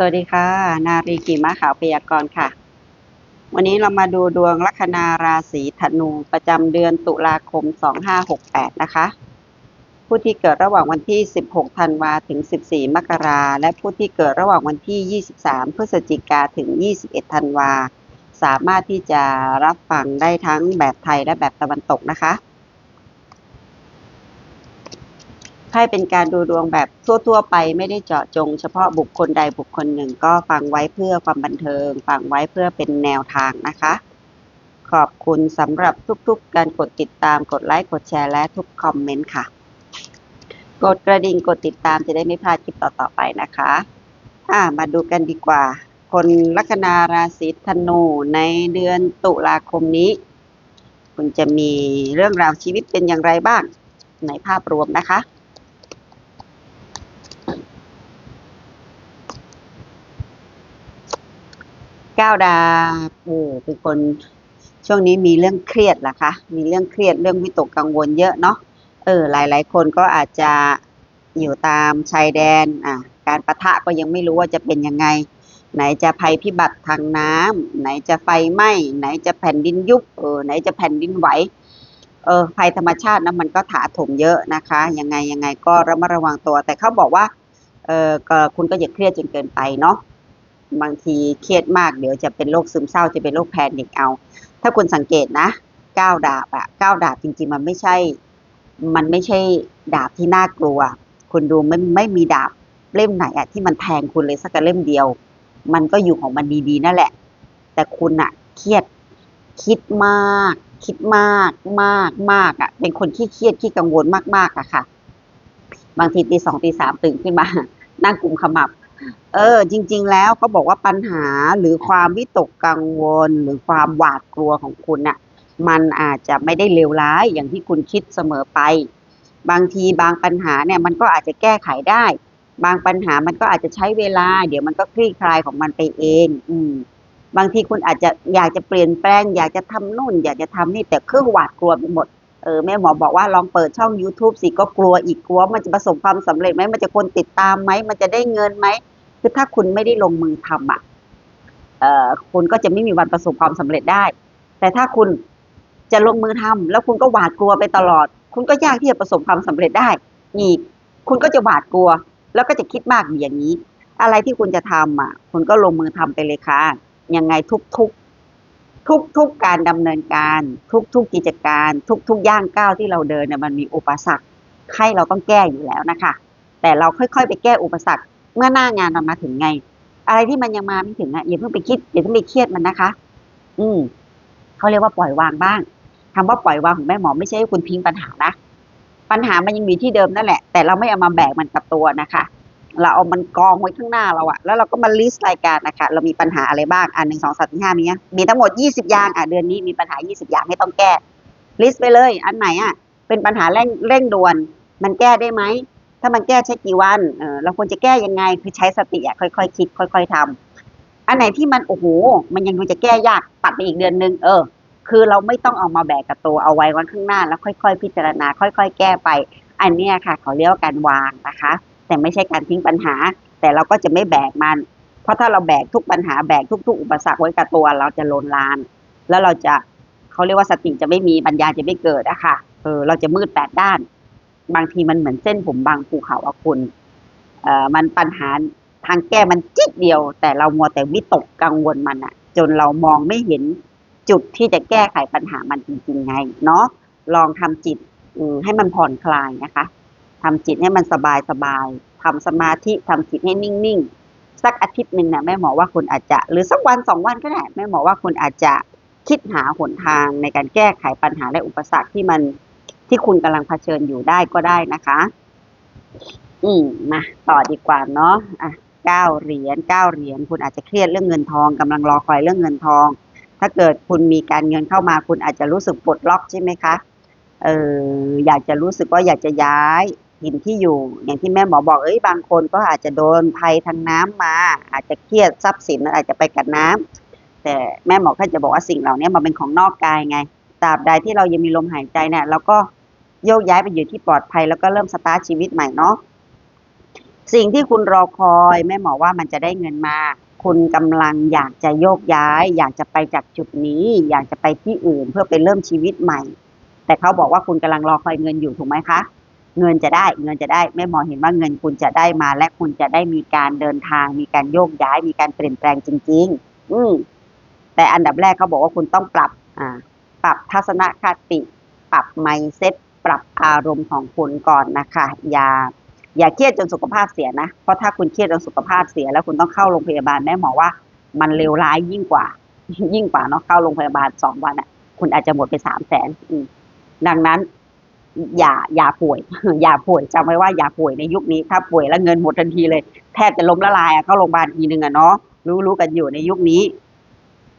สวัสดีค่ะ นารีกีม้าขาวพยากรณ์ค่ะ วันนี้เรามาดูดวงลัคนาราศีธนูประจำเดือนตุลาคม 2568 นะคะ ผู้ที่เกิดระหว่างวันที่ 16 ธันวาถึง 14 มกราและผู้ที่เกิดระหว่างวันที่ 23 พฤศจิกาถึง 21 ธันวา สามารถที่จะรับฟังได้ทั้งแบบไทยและแบบตะวันตกนะคะ ไพ่เป็นการดูดวงแบบทั่ว ๆ ไปไม่ได้เจาะจง เฉพาะบุคคลใดบุคคลหนึ่งก็ฟังไว้เพื่อความบันเทิง ฟังไว้เพื่อเป็นแนวทางนะคะ ขอบคุณสำหรับทุกๆ การกดติดตามกดไลค์กดแชร์และทุกคอมเมนต์ค่ะ กดกระดิ่งกดติดตามจะได้ไม่พลาดคลิปต่อๆไปนะคะอ่ามาดูกันดีกว่า คนลัคนาราศีธนูในเดือนตุลาคมนี้ คุณจะมีเรื่องราวชีวิตเป็นอย่างไรบ้างในภาพรวมนะคะ ก้าวดาบโอ้เป็นคนช่วงนี้มีเรื่องเครียดล่ะคะ มีเรื่องเครียดเรื่องวิตกกังวลเยอะเนาะ เออ หลาย ๆ คนก็อาจจะอยู่ตามชายแดน อะ การประทะก็ยังไม่รู้ว่าจะเป็นยังไง ไหนจะภัยพิบัติทางน้ำไหนจะไฟไหม้ ไหนจะแผ่นดินยุบ เออ ไหนจะแผ่นดินไหว เออ ภัยธรรมชาตินะมันก็ถาถมเยอะนะคะ ยังไงยังไงก็ระมัดระวังตัว แต่เขาบอกว่า เออคุณก็อย่าเครียดจนเกินไปเนาะ บางทีเครียดมากเดี๋ยวจะเป็นโรคซึมเศร้าจะเป็นโรคแพนิคเอา ถ้าคุณสังเกตนะก้าวดาบอะก้าวดาบจริง ๆ มันไม่ใช่ มันไม่ใช่ดาบที่น่ากลัว คุณดูไม่ไม่มีดาบเล่มไหนอะที่มันแทงคุณเลยสักเล่มเดียว มันก็อยู่ของมันดีๆนั่นแหละ แต่คุณอะเครียดคิดมาก คิดมากมากมากอะเป็นคนขี้เครียดขี้กังวลมากๆอะค่ะ บางทีตีสองตีสามตื่นขึ้นมานั่งกลุ่มขมับ เออ จริง ๆ แล้วเขาบอกว่าปัญหาหรือความวิตกกังวล หรือความหวาดกลัวของคุณน่ะ มันอาจจะไม่ได้เลวร้ายอย่างที่คุณคิดเสมอไป บางทีบางปัญหาเนี่ยมันก็อาจจะแก้ไขได้ บางปัญหามันก็อาจจะใช้เวลา เดี๋ยวมันก็คลี่คลายของมันไปเอง อืม บางทีคุณอาจจะอยากจะเปลี่ยนแปลง อยากจะทำนู่น อยากจะทำนี่แต่เครื่องหวาดกลัวไปหมดเออแม่หมอบอกว่าลองเปิดช่อง YouTube สิก็กลัวอีกกลัว มันจะประสบความสำเร็จไหมมันจะคนติดตามไหมมันจะได้เงินไหม คือถ้าคุณไม่ได้ลงมือทำอะเอ่อคุณก็จะไม่มีวันประสบความสำเร็จได้ แต่ถ้าคุณจะลงมือทำแล้วคุณก็หวาดกลัวไปตลอด คุณก็ยากที่จะประสบความสำเร็จได้อีกคุณก็จะหวาดกลัว แล้วก็จะคิดมากอย่างนี้ อะไรที่คุณจะทำอะ คุณก็ลงมือทำไปเลยค่ะยังไงทุกทุกทุกทุกการดำเนินการ ทุกทุกกิจการ ทุกทุกย่างก้าวที่เราเดินเนี่ยมันมีอุปสรรคให้เราต้องแก้อยู่แล้วนะคะ แต่เราค่อยๆ ไปแก้อุปสรรค เมื่อหน้างานมันมาถึงไง อะไรที่มันยังมาไม่ถึงอะอย่าเพิ่งไปคิดอย่าเพิ่งไปเครียดมันนะคะ อืมเขาเรียกว่าปล่อยวางบ้างคำว่าปล่อยวางของแม่หมอไม่ใช่ให้คุณทิ้งปัญหานะปัญหามันยังมีที่เดิมนั่นแหละ แต่เราไม่เอามาแบกมันกับตัวนะคะ เราเอามันกองไว้ข้างหน้าเราอะแล้วเราก็มาลิสต์รายการนะคะ เรามีปัญหาอะไรบ้างอะหนึ่งสองสามสี่ห้ามีมีทั้งหมดยี่สิบอย่างอะเดือนนี้มีปัญหายี่สิบอย่างให้ต้องแก้ลิสต์ไปเลย อันไหนอะเป็นปัญหาเร่งเร่งด่วน มันแก้ได้ไหม ถ้ามันแก้ใช้กี่วันเออเราควรจะแก้ยังไงคือใช้สติอะค่อยๆคิด ค่อย ๆทำอันไหนที่มันโอ้โหมันยังดูจะแก้ยากตัดไปอีกเดือนนึงเออ คือเราไม่ต้องเอามาแบกกับตัวเอาไว้วันข้างหน้า แล้วค่อย ๆ พิจารณา ค่อย ๆ แก้ไป อันเนี้ยค่ะเขาเรียกว่าการวางนะคะ แต่ไม่ใช่การทิ้งปัญหา แต่เราก็จะไม่แบกมัน เพราะถ้าเราแบกทุกปัญหาแบกทุก ๆ อุปสรรคไว้กับตัวเราจะโลนลาน แล้วเราจะเขาเรียกว่าสติจะไม่มีปัญญาจะไม่เกิดอะค่ะเออเราจะมืดแปดด้าน บางทีมันเหมือนเส้นผมบางภูเขาอะคุณเอ่อมันปัญหาทางแก้มันจิดเดียว แต่เรามัวแต่วิตกกังวลมันอะจนเรามองไม่เห็นจุดที่จะแก้ไขปัญหามันจริงๆไง เนาะลองทำจิตอืให้มันผ่อนคลายนะคะทำจิตให้มันสบายสบายๆทำสมาธิทำจิตให้นิ่งๆ สักอาทิตย์หนึ่งนะแม่หมอว่าคุณอาจจะ หรือสักวันสองวันก็ได้แม่หมอว่าคุณอาจจะคิดหาหนทางในการแก้ไขปัญหาและอุปสรรคที่มัน ที่คุณกำลังเผชิญอยู่ได้ก็ได้นะคะ อืมมาต่อดีกว่าเนาะอะเก้าเหรียญเก้าเหรียญคุณอาจจะเครียดเรื่องเงินทองกำลังรอคอยเรื่องเงินทอง ถ้าเกิดคุณมีการเงินเข้ามา คุณอาจจะรู้สึกปลดล็อกใช่ไหมคะเอออยากจะรู้สึกว่าอยากจะย้ายถิ่นที่อยู่ อย่างที่แม่หมอบอกเอ้ยบางคนก็อาจจะโดนภัยทางน้ำมา อาจจะเครียดทรัพย์สินอาจจะไปกับน้ำแต่แม่หมอก็จะบอกว่าสิ่งเหล่านี้มันเป็นของนอกกายไงตราบใดที่เรายังมีลมหายใจเนี่ยเราก็ โยกย้ายไปอยู่ที่ปลอดภัย แล้วก็เริ่มสตาร์ทชีวิตใหม่เนาะสิ่งที่คุณรอคอยแม่หมอว่ามันจะได้เงินมา คุณกำลังอยากจะโยกย้าย อยากจะไปจากจุดนี้ อยากจะไปที่อื่นเพื่อไปเริ่มชีวิตใหม่ แต่เขาบอกว่าคุณกำลังรอคอยเงินอยู่ถูกไหมคะเงินจะได้เงินจะได้แม่หมอเห็นว่าเงินคุณจะได้มา และคุณจะได้มีการเดินทาง มีการโยกย้าย มีการเปลี่ยนแปลงจริง ๆ อืมแต่อันดับแรกเขาบอกว่าคุณต้องปรับ อ่า ปรับทัศนคติ ปรับไมเซ็ต ปรับอารมณ์ของคุณก่อนนะคะ อย่าอย่าเครียดจนสุขภาพเสียนะ เพราะถ้าคุณเครียดจนสุขภาพเสีย แล้วคุณต้องเข้าโรงพยาบาลแม่หมอว่ามันเลวร้ายยิ่งกว่า ยิ่งกว่าเนาะเข้าโรงพยาบาลสองวันอะ คุณอาจจะหมดไปสามแสนดังนั้น อย่าอย่าป่วย อย่าป่วยจำไว้ว่าอย่าป่วยในยุคนี้ถ้าป่วยแล้วเงินหมดทันทีเลย แทบจะล้มละลายอะเข้าโรงพยาบาลทีนึงอะเนาะรู้รู้กันอยู่ในยุคนี้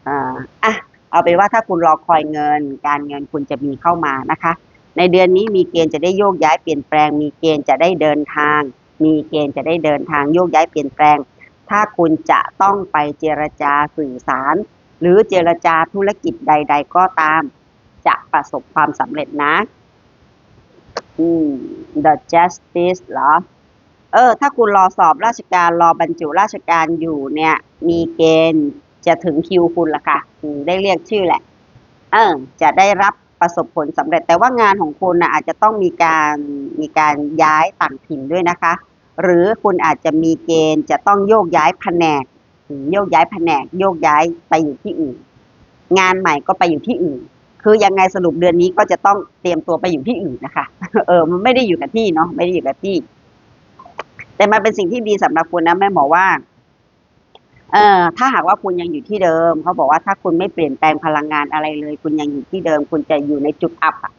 อ่าอะเอาเป็นว่าถ้าคุณรอคอยเงิน การเงินคุณจะมีเข้ามานะคะ ในเดือนนี้มีเกณฑ์จะได้โยกย้ายเปลี่ยนแปลง มีเกณฑ์จะได้เดินทาง มีเกณฑ์จะได้เดินทางโยกย้ายเปลี่ยนแปลง ถ้าคุณจะต้องไปเจรจาสื่อสาร หรือเจรจาธุรกิจใด ๆ ก็ตาม จะประสบความสำเร็จนะ อืม the justice เหรอ เออ ถ้าคุณรอสอบราชการรอบรรจุราชการอยู่เนี่ย มีเกณฑ์จะถึงคิวคุณละค่ะ ได้เรียกชื่อแหละ เออ จะได้รับ ประสบผลสำเร็จ แต่ว่างานของคุณนะอาจจะต้องมีการมีการย้ายต่างถิ่นด้วยนะคะ หรือคุณอาจจะมีเกณฑ์จะต้องโยกย้ายแผนกโยกย้ายแผนก โยกย้ายไปอยู่ที่อื่น งานใหม่ก็ไปอยู่ที่อื่น คือยังไงสรุปเดือนนี้ก็จะต้องเตรียมตัวไปอยู่ที่อื่นนะคะ เออ มันไม่ได้อยู่กับที่เนาะไม่ได้อยู่กับที่ แต่มันเป็นสิ่งที่ดีสำหรับคุณนะแม่หมอว่า เอ่อถ้าหากว่าคุณยังอยู่ที่เดิม เขาบอกว่าถ้าคุณไม่เปลี่ยนแปลงพลังงานอะไรเลย คุณยังอยู่ที่เดิม คุณจะอยู่ในจุดอับอะ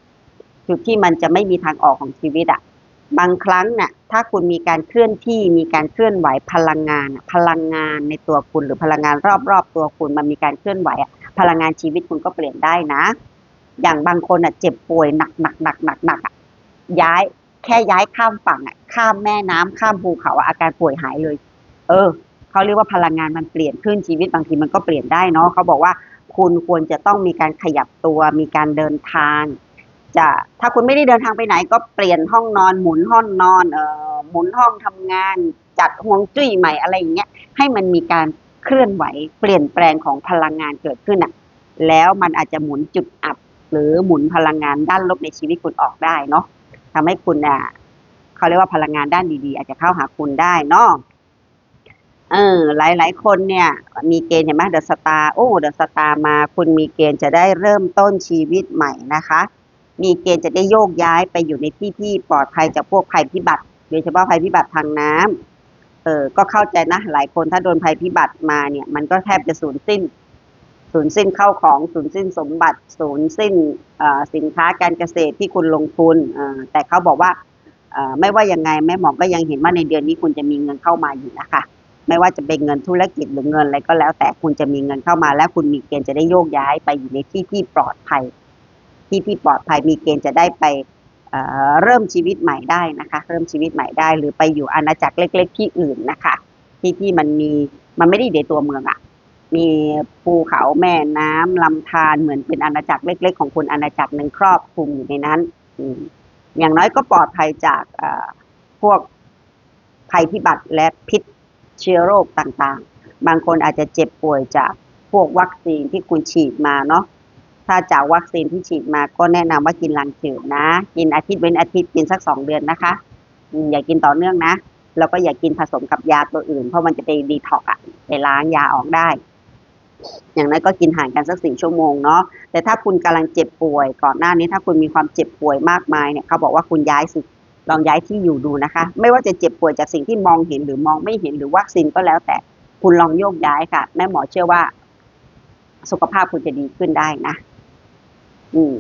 จุดที่มันจะไม่มีทางออกของชีวิตอะบางครั้งเนี่ยถ้าคุณมีการเคลื่อนที่มีการเคลื่อนไหวพลังงานอะพลังงานในตัวคุณหรือพลังงานรอบๆตัวคุณมันมีการเคลื่อนไหวอะพลังงานชีวิตคุณก็เปลี่ยนได้นะ อย่างบางคนอะเจ็บป่วยหนักหนักหนักหนักหนักย้ายแค่ย้ายข้ามฝั่งอะ ข้ามแม่น้ำข้ามภูเขาอาการป่วยหายเลย เออ เขาเรียกว่าพลังงานมันเปลี่ยนขึ้นชีวิตบางทีมันก็เปลี่ยนได้เนาะเขาบอกว่าคุณควรจะต้องมีการขยับตัว มีการเดินทาง จะถ้าคุณไม่ได้เดินทางไปไหนก็เปลี่ยนห้องนอนหมุนห้องนอนเอ่อหมุนห้องทำงาน จัดห่วงจุ้ยใหม่อะไรอย่างเงี้ยให้มันมีการเคลื่อนไหว เปลี่ยนแปลงของพลังงานเกิดขึ้นอะแล้วมันอาจจะหมุนจุดอับ หรือหมุนพลังงานด้านลบในชีวิตคุณออกได้เนาะทำให้คุณอะเขาเรียกว่าพลังงานด้านดีๆ อาจจะเข้าหาคุณได้เนาะ เออหลายหลายๆคนเนี่ยมีเกณฑ์เห็นไหมเดอะสตาร์โอ้เดอะสตาร์มาคุณมีเกณฑ์จะได้เริ่มต้นชีวิตใหม่นะคะ มีเกณฑ์จะได้โยกย้ายไปอยู่ในที่ที่ปลอดภัยจากพวกภัยพิบัติโดยเฉพาะภัยพิบัติทางน้ำเออก็เข้าใจนะหลายคนถ้าโดนภัยพิบัติมาเนี่ย มันก็แทบจะสูญสิ้นสูญสิ้นเข้าของสูญสิ้นสมบัติสูญสิ้นสินค้าการเกษตรที่คุณลงทุนแต่เขาบอกว่าไม่ว่ายังไงแม่หมอก็ยังเห็นว่าในเดือนนี้คุณจะมีเงินเข้ามาอยู่นะคะ ไม่ว่าจะเป็นเงินธุรกิจหรือเงินอะไรก็แล้ว แต่คุณจะมีเงินเข้ามา และคุณมีเกณฑ์จะได้โยกย้ายไปอยู่ในที่ที่ปลอดภัย ที่ที่ปลอดภัยมีเกณฑ์จะได้ไปเเริ่มชีวิตใหม่ได้นะคะ เริ่มชีวิตใหม่ได้ หรือไปอยู่อาณาจักรเล็ก ๆ ที่อื่นนะคะ ที่ที่มันมีมันไม่ได้อยู่ในตัวเมืองอะมีภูเขาแม่น้ำลำธารเหมือนเป็นอาณาจักรเล็ก ๆ ของคุณอาณาจักรหนึ่งครอบคลุมอยู่ในนั้นอย่างน้อยก็ปลอดภัยจากพวกภัยพิบัติและพิษ เชื้อโรคต่างๆ บางคนอาจจะเจ็บป่วยจากพวกวัคซีนที่คุณฉีดมาเนาะถ้าจากวัคซีนที่ฉีดมาก็แนะนำว่ากินลังจืดนะ กินอาทิตย์เว้นอาทิตย์กินสักสองเดือนนะคะอย่ากินต่อเนื่องนะแล้วก็อย่ากินผสมกับยาตัวอื่น เพราะมันจะไปดีท็อกอะไปล้างยาออกได้ อย่างนั้นก็กินห่างกันสักสี่ชั่วโมงเนาะแต่ถ้าคุณกำลังเจ็บป่วยก่อนหน้านี้ถ้าคุณมีความเจ็บป่วยมากมายเนี่ยเขาบอกว่าคุณย้ายสิ ลองย้ายที่อยู่ดูนะคะ ไม่ว่าจะเจ็บป่วยจากสิ่งที่มองเห็นหรือมองไม่เห็นหรือวัคซีนก็แล้วแต่คุณลองโยกย้ายค่ะ แม่หมอเชื่อว่า สุขภาพคุณจะดีขึ้นได้นะ อืม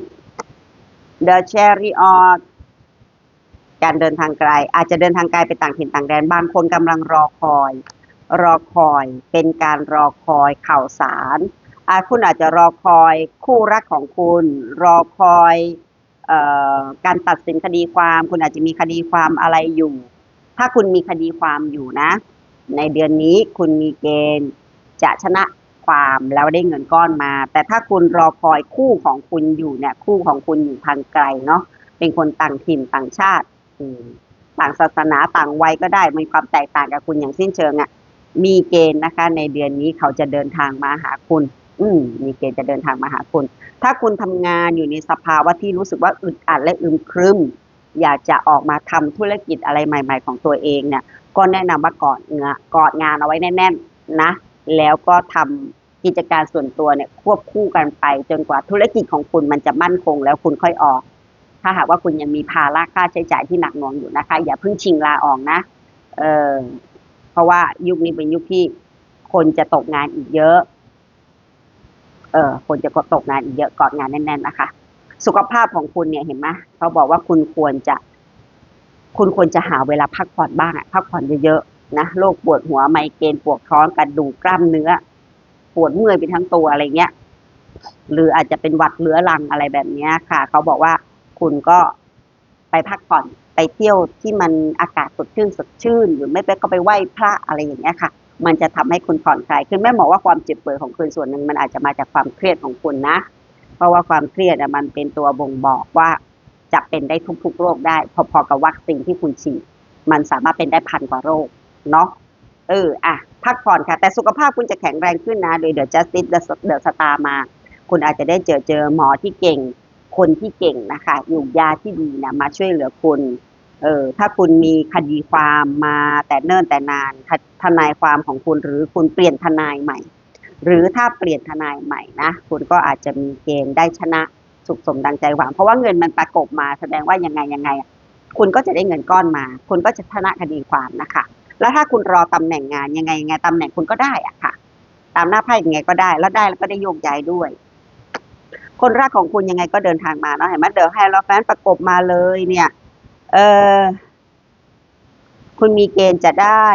The Chariot การเดินทางไกล อาจจะเดินทางไกลไปต่างถิ่นต่างแดนบางคนกำลังรอคอย รอคอย เป็นการรอคอยข่าวสารอาคุณอาจจะรอคอยคู่รักของคุณ รอคอย การตัดสินคดีความ คุณอาจจะมีคดีความอะไรอยู่ ถ้าคุณมีคดีความอยู่นะ ในเดือนนี้คุณมีเกณฑ์จะชนะความแล้วได้เงินก้อนมา แต่ถ้าคุณรอคอยคู่ของคุณอยู่เนี่ย คู่ของคุณอยู่ทางไกลเนาะเป็นคนต่างถิ่นต่างชาติต่างศาสนาต่างวัยก็ได้มีความแตกต่างกับคุณอย่างสิ้นเชิงอะ่ะมีเกณฑ์นะคะ ในเดือนนี้เขาจะเดินทางมาหาคุณ อืมมีเกณฑ์จะเดินทางมาหาคุณ ถ้าคุณทำงานอยู่ในสภาวะที่รู้สึกว่าอึดอัดและอึมครึม อยากจะออกมาทำธุรกิจอะไรใหม่ ๆ ของตัวเองเนี่ย ก็แนะนำว่ากอดเงากอดงานเอาไว้แน่นๆนะ แล้วก็ทำกิจการส่วนตัวเนี่ยควบคู่กันไป จนกว่าธุรกิจของคุณมันจะมั่นคง แล้วคุณค่อยออก ถ้าหากว่าคุณยังมีภาระค่าใช้จ่ายที่หนักหน่วงอยู่นะคะ อย่าเพิ่งชิงลาออกนะ เออเพราะว่ายุคนี้เป็นยุคที่คนจะตกงานอีกเยอะ เออคนจะตกงานอีกเยอะกอดงานแน่นๆนะคะ สุขภาพของคุณเนี่ยเห็นไหมเขาบอกว่าคุณควรจะ คุณควรจะหาเวลาพักผ่อนบ้างอะพักผ่อนเยอะๆนะโรคปวดหัวไมเกรนปวดท้องกระดูกกล้ามเนื้อ ปวดเมื่อยไปทั้งตัวอะไรเงี้ยหรืออาจจะเป็นหวัดเรื้อรังอะไรแบบเนี้ยค่ะ เขาบอกว่าคุณก็ไปพักผ่อนไปเที่ยวที่มันอากาศสดชื่นสดชื่น หรือไม่ไปก็ไปไหว้พระอะไรอย่างเงี้ยค่ะ มันจะทำให้คุณผ่อนคลายคือแม่หมอว่าความเจ็บป่วยของคุณส่วนหนึ่งมันอาจจะมาจากความเครียดของคุณนะ เพราะว่าความเครียดมันเป็นตัวบ่งบอกว่าจะเป็นได้ทุกๆโรคได้ พอๆกับวัคซีนที่คุณฉีดมันสามารถเป็นได้พันกว่าโรคเนาะเอออะพักผ่อนค่ะ แต่สุขภาพคุณจะแข็งแรงขึ้นนะ โดยเดอะจัสติสเดอะสตาร์มา คุณอาจจะได้เจอเจอหมอที่เก่ง คนที่เก่งนะคะ อยู่ยาที่ดีนะมาช่วยเหลือคุณ เออถ้าคุณมีคดีความมาแต่เนิ่นแต่นานทนายความของคุณหรือคุณเปลี่ยนทนายใหม่ หรือถ้าเปลี่ยนทนายใหม่นะคุณก็อาจจะมีเกณฑ์ได้ชนะสุขสมดังใจหวัง เพราะว่าเงินมันประกบมาแสดงว่ายังไงยังไง คุณก็จะได้เงินก้อนมา คุณก็จะชนะคดีความนะคะ แล้วถ้าคุณรอตำแหน่งงานยังไงยังไงตำแหน่งคุณก็ได้อะค่ะ ตามหน้าไพ่ยังไงก็ได้ แล้วได้แล้วก็ได้โยกย้ายด้วยคนรักของคุณยังไงก็เดินทางมาเนาะเห็นไหมเดอะไฮโลแฟนประกบมาเลยเนี่ย เออคุณมีเกณฑ์จะได้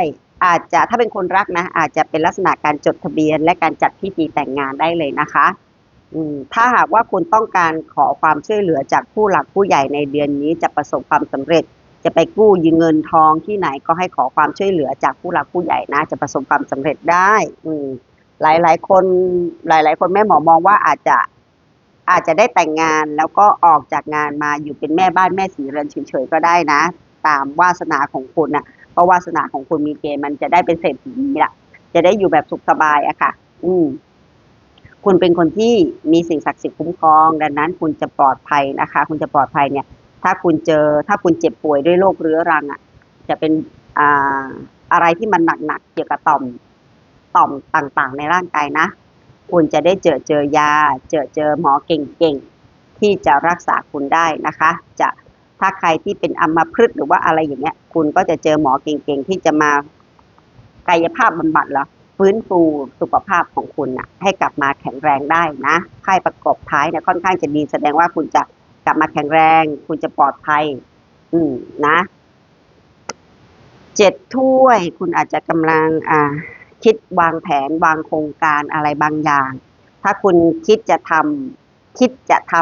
อาจจะถ้าเป็นคนรักนะ อาจจะเป็นลักษณะการจดทะเบียน และการจัดพิธีแต่งงานได้เลยนะคะอืมถ้าหากว่าคุณต้องการขอความช่วยเหลือจากผู้หลักผู้ใหญ่ในเดือนนี้จะประสบความสำเร็จ จะไปกู้ยืมเงินทองที่ไหนก็ให้ขอความช่วยเหลือจากผู้หลักผู้ใหญ่นะ จะประสบความสำเร็จได้ อืมหลายคนหลายๆคนแม่หมอมองว่าอาจจะ อาจจะได้แต่งงานแล้วก็ออกจากงานมาอยู่เป็นแม่บ้านแม่สีเรือนเฉยๆก็ได้นะ ตามวาสนาของคุณนะเพราะวาสนาของคุณมีเกณฑ์มันจะได้เป็นเศรษฐีละจะได้อยู่แบบสุขสบายอะค่ะ อืม คุณเป็นคนที่มีสิ่งศักดิ์สิทธิ์คุ้มครอง ดังนั้น คุณจะปลอดภัยนะคะ คุณจะปลอดภัยเนี่ย ถ้าคุณเจอ ถ้าคุณเจ็บป่วยด้วยโรคเรื้อรังอะจะเป็นอ่าอะไรที่มันหนักๆเกี่ยวกับต่อมต่อมต่างๆ ในร่างกายนะ คุณจะได้เจอเจอยา เจอเจอหมอเก่งๆ ที่จะรักษาคุณได้นะคะ จะถ้าใครที่เป็นอัมพฤกษ์หรือว่าอะไรอย่างเงี้ย คุณก็จะเจอหมอเก่งๆ ที่จะมากายภาพบำบัดแล้วฟื้นฟูสุขภาพของคุณน่ะให้กลับมาแข็งแรงได้นะไพ่ประกบท้ายเนี่ยค่อนข้างจะดีแสดงว่าคุณจะกลับมาแข็งแรง คุณจะปลอดภัย อืมนะเจ็ดถ้วย คุณอาจจะกำลัง อ่า คิดวางแผนวางโครงการอะไรบางอย่าง ถ้าคุณคิดจะทำคิดจะท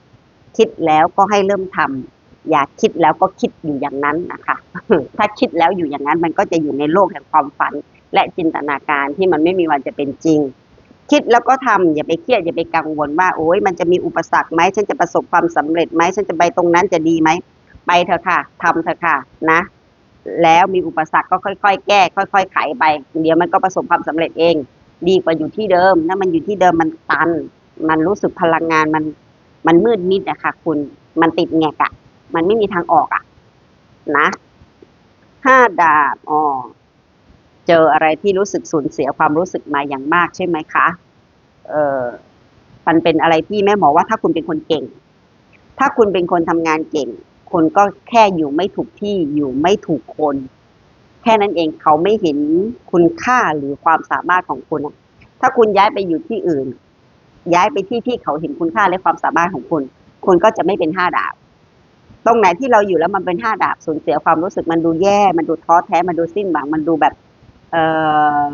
ำคิดแล้วก็ให้เริ่มทำอย่าคิดแล้วก็คิดอยู่อย่างนั้นนะคะ ถ้าคิดแล้วอยู่อย่างนั้นมันก็จะอยู่ในโลกแห่งความฝัน และจินตนาการที่มันไม่มีวันจะเป็นจริง คิดแล้วก็ทำอย่าไปเครียดอย่าไปกังวลว่าโอ้ยมันจะมีอุปสรรคไหมฉันจะประสบความสำเร็จไหมฉันจะไปตรงนั้นจะดีไหมไปเถอะค่ะทำเถอะค่ะนะ แล้วมีอุปสรรคก็ค่อยๆ แก้ ค่อยๆไขไปเดี๋ยวมันก็ประสบความสำเร็จเอง ดีกว่าอยู่ที่เดิมถ้ามันอยู่ที่เดิมมันตัน มันรู้สึกพลังงานมันมันมืดมิดอะค่ะ คุณมันติดแงกอะมันไม่มีทางออกอะนะห้าดาบอ๋อเจออะไรที่รู้สึกสูญเสียความรู้สึกมาอย่างมากใช่ไหมคะ เออมันเป็นอะไรที่แม่หมอว่าถ้าคุณเป็นคนเก่ง ถ้าคุณเป็นคนทำงานเก่ง คนก็แค่อยู่ไม่ถูกที่อยู่ไม่ถูกคน แค่นั้นเองเขาไม่เห็นคุณค่าหรือความสามารถของคุณถ้าคุณย้ายไปอยู่ที่อื่น ย้ายไปที่ที่เขาเห็นคุณค่าและความสามารถของคุณคุณก็จะไม่เป็นห้าดาบ ตรงไหนที่เราอยู่แล้วมันเป็นห้าดาบสูญเสียความรู้สึกมันดูแย่ มันดูท้อแท้มันดูสิ้นหวังมันดูแบบเอ่อ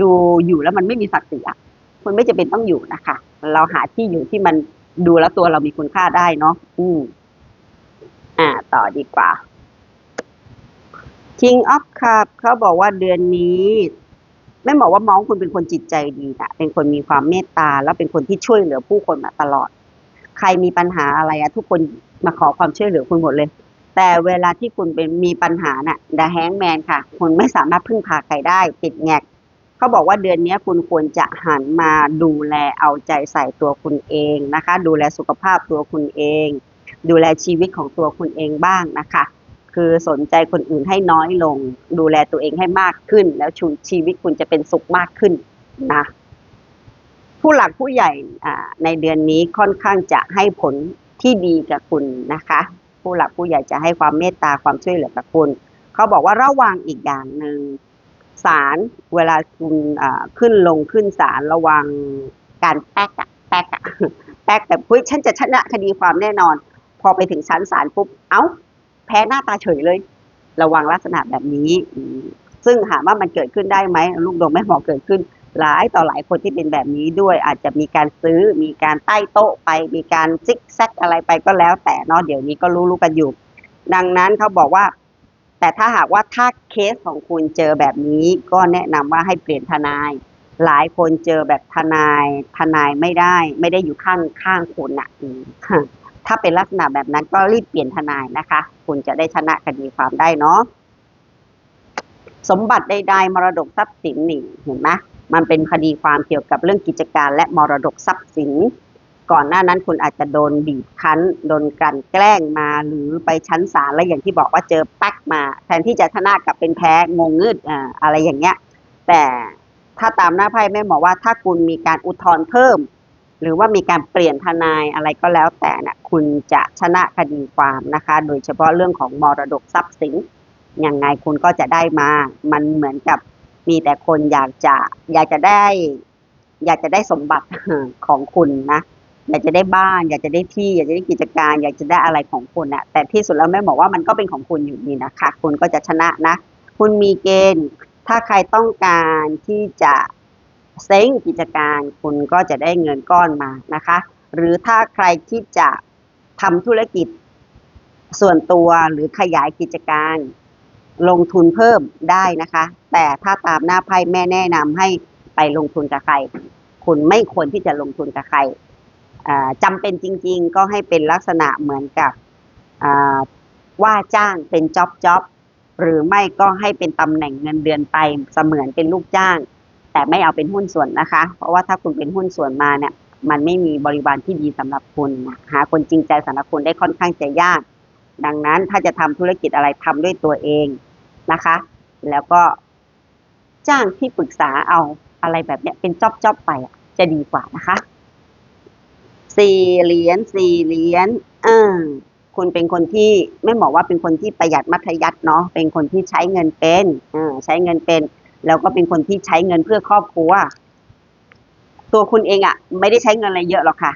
ดูอยู่แล้วมันไม่มีศักดิ์ศรีอะคุณไม่จะเป็นต้องอยู่นะคะ เราหาที่อยู่ที่มันดูแล้วตัวเรามีคุณค่าได้เนาะอืม อ่า ต่อดีกว่า King of Cup เขาบอกว่าเดือนนี้ ไม่บอกว่าน้องคุณเป็นคนจิตใจดีนะเป็นคนมีความเมตตา แล้วเป็นคนที่ช่วยเหลือผู้คนมาตลอด ใครมีปัญหาอะไรอะทุกคนมาขอความช่วยเหลือคุณหมดเลย แต่เวลาที่คุณเป็นมีปัญหาน่ะดาแฮงแมนค่ะ คุณไม่สามารถพึ่งพาใครได้ติดแงกเขาบอกว่าเดือนนี้คุณควรจะหันมาดูแลเอาใจใส่ตัวคุณเองนะคะ ดูแลสุขภาพตัวคุณเอง ดูแลชีวิตของตัวคุณเองบ้างนะคะ คือสนใจคนอื่นให้น้อยลง ดูแลตัวเองให้มากขึ้น แล้วชูชีวิตคุณจะเป็นสุขมากขึ้นนะผู้หลักผู้ใหญ่ในเดือนนี้ค่อนข้างจะให้ผลที่ดีกับคุณนะคะ ผู้หลักผู้ใหญ่จะให้ความเมตตาความช่วยเหลือกับคุณเขาบอกว่าระวังอีกอย่างหนึ่งศาลเวลาคุณขึ้นลงขึ้นศาลระวังการแป๊กอะแป๊กอะแป๊กแบบเฮ้ยฉันจะชนะคดีความแน่นอน อไปถึงชั้นศาลปุ๊บ เอ้า แพ้หน้าตาเฉยเลย ระวังลักษณะแบบนี้ ซึ่งถามว่ามันเกิดขึ้นได้ไหมลูกดงแม่หมอเกิดขึ้น หลายต่อหลายคนที่เป็นแบบนี้ด้วย อาจจะมีการซื้อ มีการใต้โต๊ะไป มีการซิกแซกอะไรไปก็แล้ว แต่เนาะเดี๋ยวนี้ก็รู้ๆกันอยู่ ดังนั้นเขาบอกว่า แต่ถ้าหากว่าถ้าเคสของคุณเจอแบบนี้ ก็แนะนำว่าให้เปลี่ยนทนาย หลายคนเจอแบบทนาย ทนายไม่ได้ ไม่ได้อยู่ข้างข้างคุณอะ ถ้าเป็นลักษณะแบบนั้นก็รีบเปลี่ยนทนายนะคะ คุณจะได้ชนะคดีความได้เนาะสมบัติใดๆมรดกทรัพย์สินนี่เห็นไหมมันเป็นคดีความเกี่ยวกับเรื่องกิจการและมรดกทรัพย์สิน ก่อนหน้านั้นคุณอาจจะโดนบีบคั้น โดนกลั่นแกล้งมาหรือไปชั้นศาลแล้วอย่างที่บอกว่าเจอแป๊กมา แทนที่จะชนะกับเป็นแพ้งงงืดอ่าอะไรอย่างเงี้ย แต่ถ้าตามหน้าไพ่แม่บอว่าถ้าคุณมีการอุทธรณ์เพิ่ม หรือว่ามีการเปลี่ยนทนายอะไรก็แล้วแต่น่ะคุณจะชนะคดีความนะคะ โดยเฉพาะเรื่องของมรดกทรัพย์สินยังไงคุณก็จะได้มา มันเหมือนกับมีแต่คนอยากจะอยากจะได้ อยากจะได้สมบัติของคุณนะอยากจะได้บ้าน อยากจะได้ที่ อยากจะได้กิจการ อยากจะได้อะไรของคุณอะแต่ที่สุดแล้วแม่บอกว่ามันก็เป็นของคุณอยู่ดีนะคะ คุณก็จะชนะนะ คุณมีเกณฑ์ ถ้าใครต้องการที่จะ เซ้งกิจการคุณก็จะได้เงินก้อนมานะคะ หรือถ้าใครที่จะทำธุรกิจส่วนตัวหรือขยายกิจการ ลงทุนเพิ่มได้นะคะ แต่ถ้าตามหน้าไพ่แม่แนะนำให้ไปลงทุนกับใคร คุณไม่ควรที่จะลงทุนกับใครอ่าจำเป็นจริง ๆ ก็ให้เป็นลักษณะเหมือนกับว่าจ้างเป็นจ็อบจ็อบหรือไม่ก็ให้เป็นตำแหน่งเงินเดือนไปเสมือนเป็นลูกจ้าง แต่ไม่เอาเป็นหุ้นส่วนนะคะ เพราะว่าถ้าคุณเป็นหุ้นส่วนมาเนี่ย มันไม่มีบริวารที่ดีสำหรับคุณหาคนจริงใจสำหรับคุณได้ค่อนข้างจะยาก ดังนั้นถ้าจะทำธุรกิจอะไรทำด้วยตัวเองนะคะ แล้วก็จ้างที่ปรึกษาเอาอะไรแบบเนี้ยเป็นจ็อบจอบไปจะดีกว่านะคะ สี่เหรียญสี่เหรียญเออคุณเป็นคนที่ไม่บอกว่าเป็นคนที่ประหยัดมัธยัติเนาะเป็นคนที่ใช้เงินเป็นออใช้เงินเป็น แล้วก็เป็นคนที่ใช้เงินเพื่อครอบครัว ตัวคุณเองอะ่ะ ไม่ได้ใช้เงินอะไรเยอะหรอกค่ะ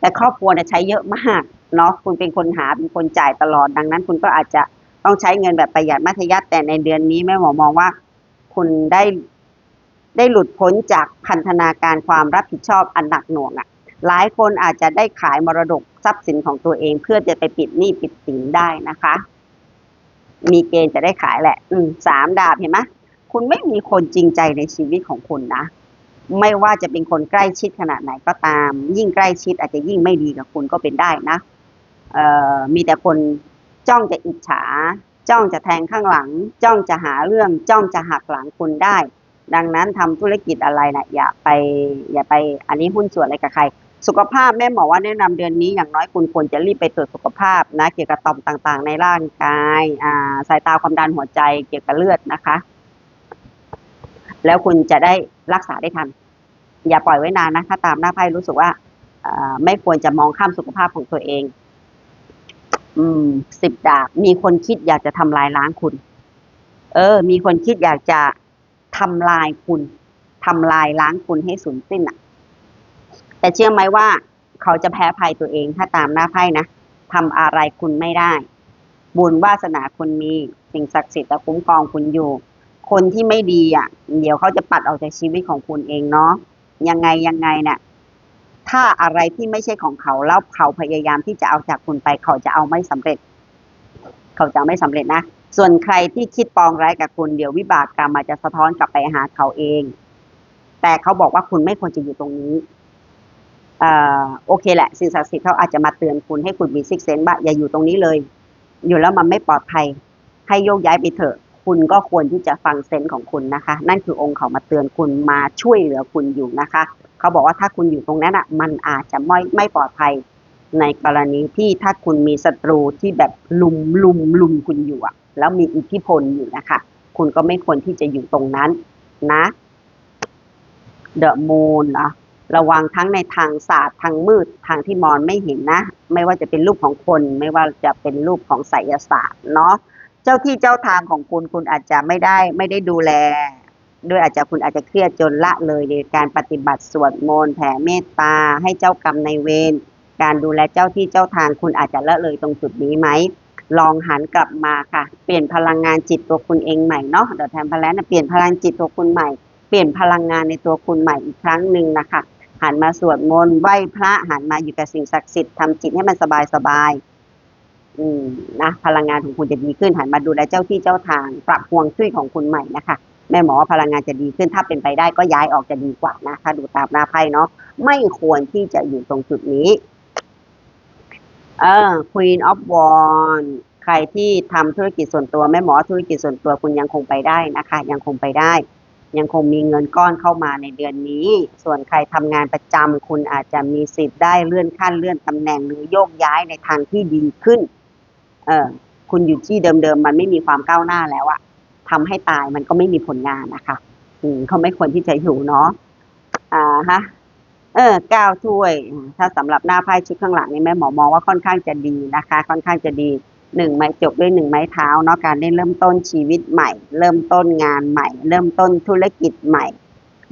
แต่ครอบครัวเนี่ยใช้เยอะมากเนาะคุณเป็นคนหาเป็นคนจ่ายตลอดดังนั้น คุณก็อาจจะต้องใช้เงินแบบประหยัดมัธยัติแต่ในเดือนนี้แม่หมอมองว่า คุณได้ได้หลุดพ้นจากพันธนาการความรับผิดชอบอันหนักหน่วงอะ่ะ หลายคนอาจจะได้ขายมรดกทรัพย์สินของตัวเอง เพื่อจะไปปิดหนี้ปิดสินได้นะคะ มีเกณฑ์จะได้ขายแหละ อืมสามดาบเห็นไหม คุณไม่มีคนจริงใจในชีวิตของคุณนะ ไม่ว่าจะเป็นคนใกล้ชิดขนาดไหนก็ตาม ยิ่งใกล้ชิดอาจจะยิ่งไม่ดีกับคุณก็เป็นได้นะมีแต่คนจ้องจะอิจฉา จ้องจะแทงข้างหลัง จ้องจะหาเรื่อง จ้องจะหักหลังคุณได้ ดังนั้นทำธุรกิจอะไรนะอย่าไปอย่าไปอันนี้หุ้นส่วนอะไรกับใคร สุขภาพแม่หมอว่าแนะนำเดือนนี้อย่างน้อยคุณควรจะรีบไปตรวจสุขภาพนะ เกี่ยวกับต่อมต่างๆ ในร่างกาย อ่า สายตาความดันหัวใจเกี่ยวกับเลือดนะคะ แล้วคุณจะได้รักษาได้ทัน อย่าปล่อยไว้นานนะ ถ้าตามหน้าไพ่รู้สึกว่าไม่ควรจะมองข้ามสุขภาพของตัวเอง อืมสิบดาบ มีคนคิดอยากจะทำลายล้างคุณ เออ มีคนคิดอยากจะทำลายคุณทำลายล้างคุณให้สูญสิ้นอะแต่เชื่อไหมว่าเขาจะแพ้ภัยตัวเองถ้าตามหน้าไพ่นะทำอะไรคุณไม่ได้ บุญวาสนาคุณมี สิ่งศักดิ์สิทธิ์จะคุ้มครองคุณอยู่ คนที่ไม่ดีอะ เดี๋ยวเขาจะปัดออกจากชีวิตของคุณเองเนาะยังไงยังไงเนี่ยถ้าอะไรที่ไม่ใช่ของเขาแล้วเขาพยายามที่จะเอาจากคุณไปเขาจะเอาไม่สำเร็จ เขาจะไม่สำเร็จนะส่วนใครที่คิดปองร้ายกับคุณเดี๋ยววิบากกรรมอาจจะสะท้อนกลับไปหาเขาเอง แต่เขาบอกว่าคุณไม่ควรจะอยู่ตรงนี้เอ่อโอเคแหละ สิ่งศักดิ์สิทธิ์เขาอาจจะมาเตือนคุณให้คุณมีซิกเซนว่าอย่าอยู่ตรงนี้เลย อยู่แล้วมันไม่ปลอดภัย ให้โยกย้ายไปเถอะ คุณก็ควรที่จะฟังเซนส์ของคุณนะคะ นั่นคือองค์เขามาเตือนคุณมาช่วยเหลือคุณอยู่นะคะ เขาบอกว่าถ้าคุณอยู่ตรงนั้นอะมันอาจจะไม่ไม่ปลอดภัยในกรณีที่ถ้าคุณมีศัตรูที่แบบลุมลุมลุมคุณอยู่อะ แล้วมีอิทธิพลอยู่นะคะ คุณก็ไม่ควรที่จะอยู่ตรงนั้นนะเดอะมูนนะระวังทั้งในทางศาสตร์ทางมืดทางที่มอนไม่เห็นนะ ไม่ว่าจะเป็นรูปของคน ไม่ว่าจะเป็นรูปของไสยศาสตร์เนาะ เจ้าที่เจ้าทางของคุณคุณอาจจะไม่ได้ไม่ได้ดูแล ด้วยอาจจะคุณอาจจะเครียดจนละเลยในการปฏิบัติสวดมนต์แผ่เมตตาให้เจ้ากรรมในเวรการดูแลเจ้าที่เจ้าทางคุณอาจจะละเลยตรงจุดนี้ไหมลองหันกลับมาค่ะ เปลี่ยนพลังงานจิตตัวคุณเองใหม่เนาะเดี๋ยวแทนพลังนะเปลี่ยนพลังจิตตัวคุณใหม่ เปลี่ยนพลังงานในตัวคุณใหม่อีกครั้งหนึ่งนะคะหันมาสวดมนต์ไหว้พระหันมาอยู่กับสิ่งศักดิ์สิทธิ์ทำจิตให้มันสบายสบาย อืมนะพลังงานของคุณจะดีขึ้นหันมาดูแลเจ้าที่เจ้าทาง ปรับฮวงจุ้ยของคุณใหม่นะคะ แม่หมอว่าพลังงานจะดีขึ้นถ้าเป็นไปได้ก็ย้ายออกจะดีกว่านะถ้าดูตามหน้าไพ่เนาะไม่ควรที่จะอยู่ตรงจุดนี้ เออ Queen of w a n d ใครที่ทำธุรกิจส่วนตัวแม่หมอธุรกิจส่วนตัวคุณยังคงไปได้นะคะ ยังคงไปได้ ยังคงมีเงินก้อนเข้ามาในเดือนนี้ ส่วนใครทำงานประจำคุณอาจจะมีสิทธิ์ได้เลื่อนขั้นเลื่อนตำแหน่งหรือโยกย้ายในทางที่ดีขึ้น เออคุณอยู่ที่เดิมๆมันไม่มีความก้าวหน้าแล้วอะทำให้ตายมันก็ไม่มีผลงานนะคะ อืมเขาไม่ควรที่จะอยู่เนาะอ่าฮะเออเก้าถ้วย ถ้าสำหรับหน้าไพ่ชุดข้างหลังนี่แม่หมอมองว่าค่อนข้างจะดีนะคะ ค่อนข้างจะดีหนึ่งไม้จบด้วยหนึ่งไม้เท้าเนาะการได้เริ่มต้นชีวิตใหม่ เริ่มต้นงานใหม่ เริ่มต้นธุรกิจใหม่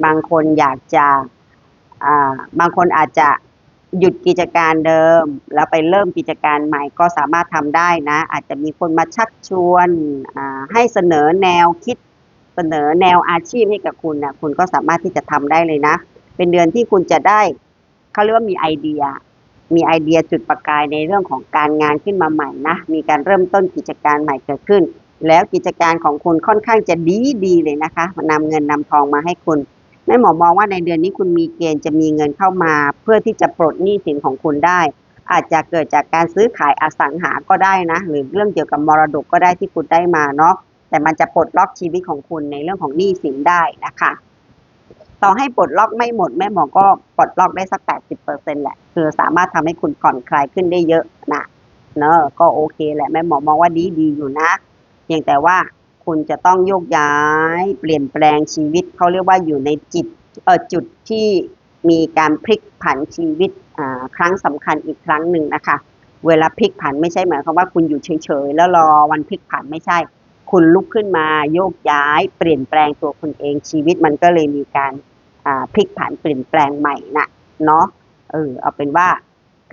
บางคนอยากจะอ่าบางคนอาจจะ หยุดกิจการเดิม แล้วไปเริ่มกิจการใหม่ก็สามารถทำได้นะ อาจจะมีคนมาชักชวนให้เสนอแนวคิดเสนอแนวอาชีพให้กับคุณนะคุณก็สามารถที่จะทำได้เลยนะ เป็นเดือนที่คุณจะได้เขาเรียกว่ามีไอเดีย มีไอเดียจุดประกายในเรื่องของการงานขึ้นมาใหม่นะมีการเริ่มต้นกิจการใหม่เกิดขึ้น แล้วกิจการของคุณค่อนข้างจะดีดีเลยนะคะนำเงินนำทองมาให้คุณ แม่หมอมองว่าในเดือนนี้คุณมีเกณฑ์จะมีเงินเข้ามา เพื่อที่จะปลดหนี้สินของคุณได้ อาจจะเกิดจากการซื้อขายอสังหาก็ได้นะ หรือเรื่องเกี่ยวกับมรดกก็ได้ที่คุณได้มาเนาะแต่มันจะปลดล็อกชีวิตของคุณในเรื่องของหนี้สินได้นะคะ ต่อให้ปลดล็อกไม่หมดแม่หมอก็ปลดล็อกได้สักแปดสิบเปอร์เซ็นแหละ คือสามารถทำให้คุณผ่อนคลายขึ้นได้เยอะนะเนอะก็โอเคแหละแม่หมอมองว่าดีดีอยู่นะเพียงแต่ว่า คุณจะต้องโยกย้าย เปลี่ยนแปลงชีวิตเขาเรียกว่าอยู่ในจิตเออจุดที่มีการพลิกผันชีวิตอ่าครั้งสำคัญอีกครั้งหนึ่งนะคะ เวลาพลิกผันไม่ใช่หมายความว่าคุณอยู่เฉยๆแล้วรอวันพลิกผันไม่ใช่ คุณลุกขึ้นมาโยกย้าย เปลี่ยนแปลงตัวคุณเองชีวิตมันก็เลยมีการอ่าพลิกผันเปลี่ยนแปลงใหม่น่ะเนาะเออเอาเป็นว่า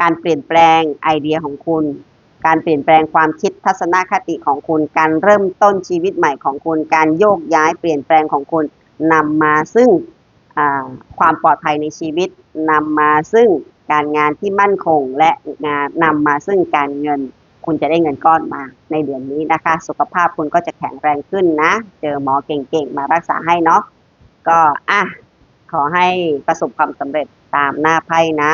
การเปลี่ยนแปลงไอเดียของคุณ การเปลี่ยนแปลงความคิดทัศนคติของคุณ การเริ่มต้นชีวิตใหม่ของคุณ การโยกย้ายเปลี่ยนแปลงของคุณนำมาซึ่งความปลอดภัยในชีวิตนำมาซึ่งการงานที่มั่นคงและงานนำมาซึ่งการเงิน คุณจะได้เงินก้อนมาในเดือนนี้นะคะ สุขภาพคุณก็จะแข็งแรงขึ้นนะ เจอหมอเก่งๆ มารักษาให้เนาะก็อะขอให้ประสบความสำเร็จตามหน้าไพ่นะ